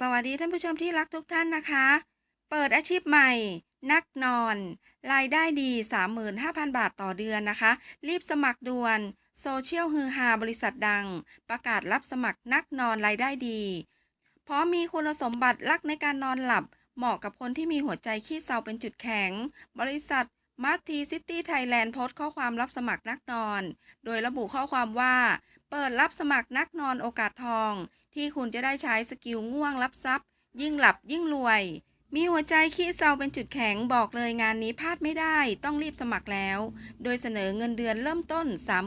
สวัสดีท่านผู้ชมที่รักทุกท่านนะคะ เปิดอาชีพใหม่ นักนอน รายได้ดี 35,000 บาทต่อเดือนนะคะ รีบสมัครด่วน โซเชียลฮือฮาบริษัทดัง ประกาศรับสมัครนักนอนรายได้ดี เพราะมีคุณสมบัติรักในการนอนหลับ เหมาะกับคนที่มีหัวใจขี้เศร้าเป็นจุดแข็ง บริษัทมาร์ทีซิตี้ไทยแลนด์โพสต์ข้อความรับสมัครนักนอน โดยระบุข้อความว่า เปิดรับสมัครนักนอนโอกาสทอง ที่คุณจะได้ใช้สกิลง่วงรับทรัพย์ ยิ่งหลับยิ่งรวย มีหัวใจขี้เศร้าเป็นจุดแข็งบอกเลยงานนี้พลาดไม่ได้ต้องรีบสมัครแล้ว โดยเสนอเงินเดือนเริ่มต้น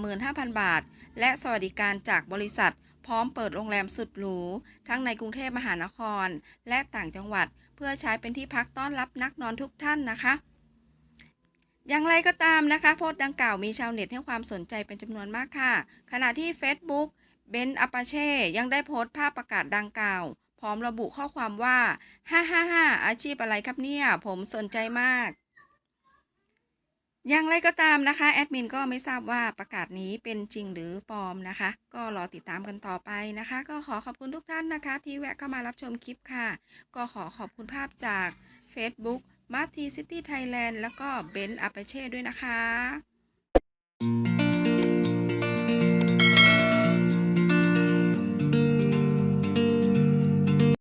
35,000 บาท และสวัสดิการจากบริษัท พร้อมเปิดโรงแรมสุดหรู ทั้งในกรุงเทพมหานคร และต่างจังหวัด เพื่อใช้เป็นที่พักต้อนรับนักนอนทุกท่านนะคะอย่างไรก็ตามนะคะ โพสต์ดังกล่าวมีชาวเน็ตให้ความสนใจเป็นจำนวนมากค่ะ ขณะที่ Facebook เบนอัปาเช่ยังได้โพสต์ภาพประกาศดังกล่าว พร้อมระบุข้อความว่า ฮ่าฮ่าฮ่าอาชีพอะไรครับเนี่ย ผมสนใจมาก อย่างไรก็ตามนะคะ แอดมินก็ไม่ทราบว่าประกาศนี้เป็นจริงหรือปลอมนะคะ ก็รอติดตามกันต่อไปนะคะ ก็ขอขอบคุณทุกท่านนะคะ ที่แวะเข้ามารับชมคลิปค่ะ ก็ขอขอบคุณภาพจาก Facebook มาร์ทีซิตี้ไทยแลนด์แล้วก็เบนอัปเช่ด้วยนะคะ